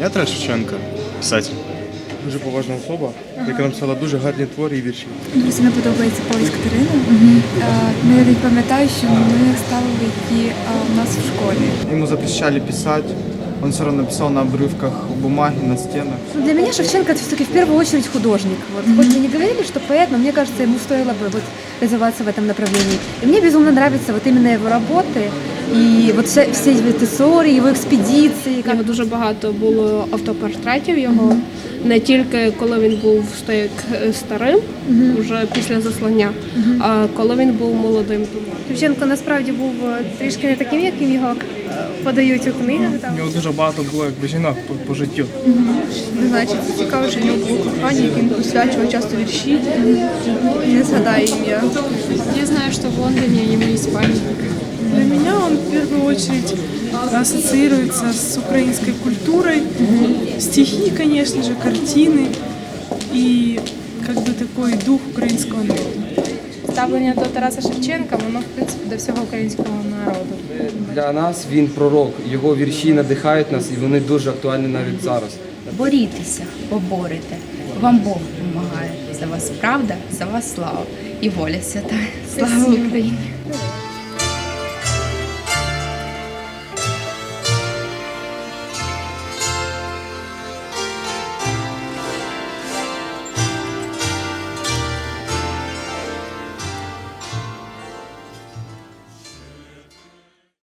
Я Тарас Шевченко, писатель. Дуже поважна особа, яка написала дуже гарні твори і вірші. Дуже сильно подобається повість Катерини. Е, Ну, я не пам'ятаю, що ми ставили її е, у нас в школі. Ему запрещали писать, он все равно писал на обрывках бумаги, на стенах. Ну, Для меня Шевченко это все-таки в первую очередь художник. Вот. Хоть мы не говорили, что поэт, но мне кажется, ему стоило бы вот развиваться в этом направлении. И мне безумно нравятся вот именно его работы и вот вся, все эти истории, его экспедиции. Його дуже багато було автопортретів його. Не тільки коли він був стояк е, старим, вже після заслання, а коли він був молодим. Шевченко насправді був е, трішки не таким, яким його е, подають у книгах. Там. У нього дуже багато було якби жінок по, по життю. Не знаю, чи це цікаво, що в нього було кохання, яким посвячував часто вірші. Не згадаю ім'я. Я знаю, що в Лондоні є пам'ятник. Он в первую очередь ассоциируется с украинской культурой. Стихи, конечно же, картины и как бы такой дух украинского народа. Ставлення до Тараса Шевченка, воно в принципі до всього українського народу. Для нас він пророк. Його вірші надихають нас, і вони дуже актуальні навіть зараз. Борітеся, поборете. Вам Бог допомагає. За вас правда, за вас слава і воля свята. Слава Україні!